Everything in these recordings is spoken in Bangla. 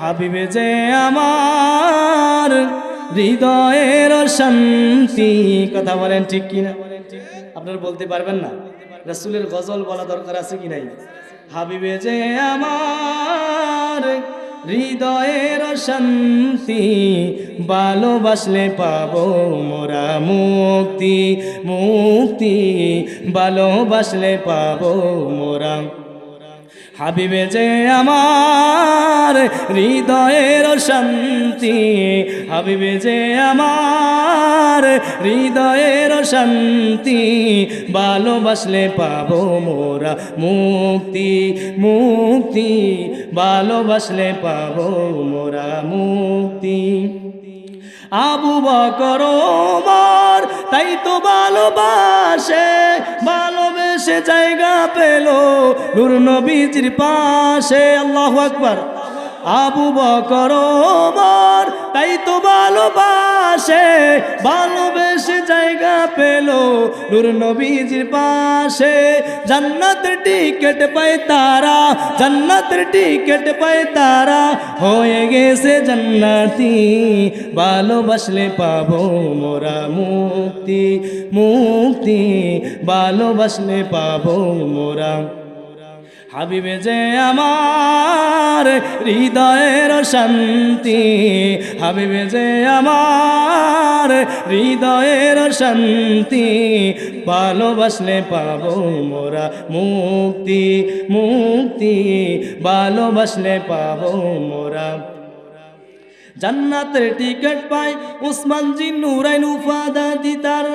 হাবিবে যে আমার হৃদয়ের শান্তি কথা বলেন ঠিক কিনা? আপনারা বলতে পারবেন না। রাসূলের গজল বলা দরকার আছে কি নাই? হাবিবে যে আমার হৃদয়ের শান্তি ভালোবাসলে পাবো মোরা মুক্তি মুক্তি, ভালোবাসলে পাবো মোরা হাবিবে যে আমার হৃদয়ের শান্তি, হাবিবে যে আমার হৃদয়ের শান্তি, ভালোবাসলে পাবো মোরা মুক্তি মুক্তি, ভালোবাসলে পাবো মোরা মুক্তি। আবু বকর ওমর তাই তো ভালোবাসে, ভালোবেসে জায়গা পেল নূর নবীজির পাশে। আল্লাহ আকবার। আবু বকর তাই তো ভালোবাসে পেল নূর নবীজির পাশে। জান্নাতের টিকেট পায় তারা, জান্নাতের টিকেট পায় তারা। হয়ে গেছে জান্নাতি, ভালোবাসলে পাবো মোরা মুক্তি মুক্তি। ভালোবাসলে পাবো মোরা হাবিবে যে আমার হৃদয়ের শান্তি, হাবিবে যে আমার হৃদয়ের শান্তি, ভালোবাসলে পাবো মোরা মুক্তি মুক্তি, ভালোবাসলে পাবো মোরা জান্নাতের টিকিট পাই। উসমান জি নুরাইন উফাদা দিতার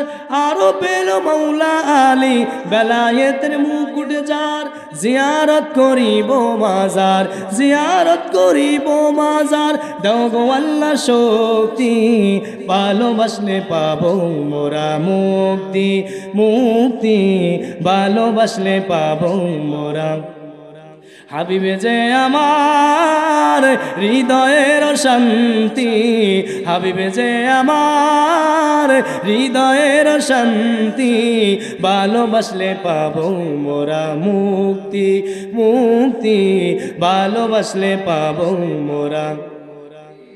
আরও পেল মৌলা আলী। বেলায়েতের মুকুট যার, জিয়ারত করিব মাজার, জিয়ারত করিব মাজার। দাও শক্তি, ভালোবাসলে পাবো মোরা মুক্তি মুক্তি, ভালোবাসলে পাবো মোরা হাবিবে যে আমার হৃদয়ের শান্তি, হাবিবে যে আমার হৃদয়ের শান্তি, ভালোবাসলে পাবো মোরা মুক্তি মুক্তি, ভালোবাসলে পাবো মোরা।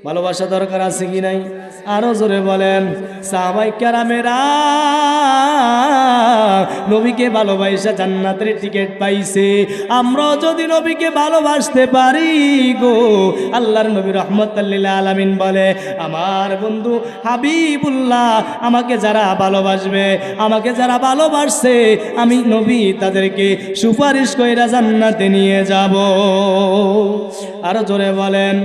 ভালোবাসা দরকার আছে কি নাই? আরও জোরে বলেন সাবাই ক্যারামেরা নবীকে ভালোবাসা, জান্নাতের টিকিট পাইছে। আমরা যদি নবীকে ভালোবাসতে পারি গো, আল্লাহর নবী রহমতাল্লিল্লা আলামিন বলে, আমার বন্ধু হাবিবুল্লাহ আমাকে যারা ভালোবাসবে, আমাকে যারা ভালোবাসছে, আমি নবী তাদেরকে সুপারিশ কইরা জান্নাতে নিয়ে যাব। আরও জোরে বলেন